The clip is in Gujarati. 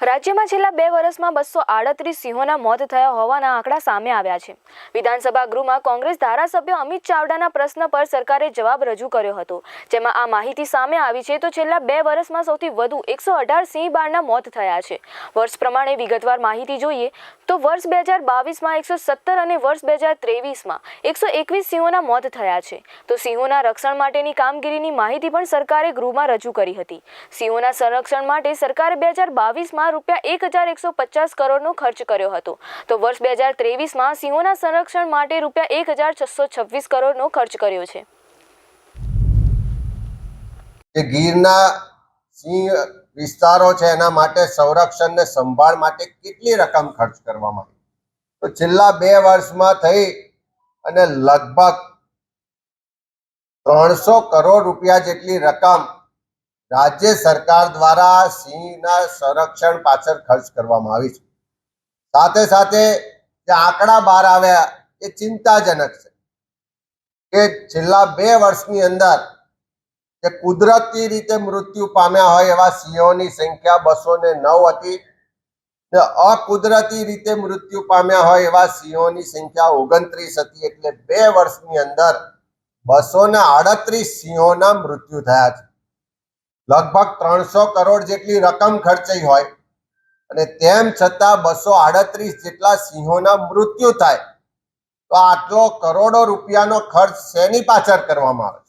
રાજ્યમાં છેલ્લા બે વર્ષમાં બસો આડત્રીસ સિંહોના મોત થયા હોવાના આંકડા સામે આવ્યા છે. વિધાનસભા ગૃહમાં કોંગ્રેસ ધારાસભ્ય અમિત ચાવડાના પ્રશ્ન પર સરકારે જવાબ રજૂ કર્યો હતો. જેમાં આ માહિતી સામે આવી છે તો છેલ્લા બે વર્ષમાં સૌથી વધુ એકસો અઢાર સિંહ બાળના મોત થયા છે. વર્ષ પ્રમાણે વિગતવાર માહિતી જોઈએ તો વર્ષ બે હજાર બાવીસમાં એકસો સત્તર અને વર્ષ બે હજાર ત્રેવીસમાં એકસો એકવીસ સિંહોના મોત થયા છે. તો સિંહોના રક્ષણ માટેની કામગીરીની માહિતી પણ સરકારે ગૃહમાં રજૂ કરી હતી. સિંહોના સંરક્ષણ માટે સરકારે બે હજાર બાવીસમાં રૂપિયા એક હજાર એકસો પચાસ કરોડનો ખર્ચ કર્યો હતો. તો વર્ષ બે હજાર ત્રેવીસમાં સિંહોના સંરક્ષણ માટે રૂપિયા એક હજાર છસો છવ્વીસ કરોડનો ખર્ચ કર્યો છે. ગીરના સિંહ વિસ્તારો છે, એના માટે સંરક્ષણ ને સંભાળ માટે કેટલી રકમ ખર્ચ કરવામાં આવી? તો છેલ્લા બે વર્ષમાં થઈ અને લગભગ ત્રણસો કરોડ રૂપિયા જેટલી રકમ રાજ્ય સરકાર દ્વારા સિંહના સંરક્ષણ પાછળ ખર્ચ કરવામાં આવી છે. સાથે સાથે જે આંકડા બહાર આવ્યા, એ ચિંતાજનક છે કે છેલ્લા બે વર્ષની અંદર જે કુદરતી રીતે મૃત્યુ પામ્યા હોય એવા સિંહોની સંખ્યા બસો ને નવ હતી ને અકુદરતી રીતે મૃત્યુ પામ્યા હોય એવા સિંહોની સંખ્યા ઓગણત્રીસ હતી એટલે બે વર્ષની અંદર બસો ને આડત્રીસ સિંહોના મૃત્યુ થયા છે. લગભગ ત્રણસો કરોડ જેટલી રકમ ખર્ચાઈ હોય. અને તેમ છતાં બસો આડત્રીસ જેટલા સિંહોના મૃત્યુ થાય. તો આટલો કરોડો રૂપિયાનો ખર્ચ શેની પાછળ કરવામાં આવે છે?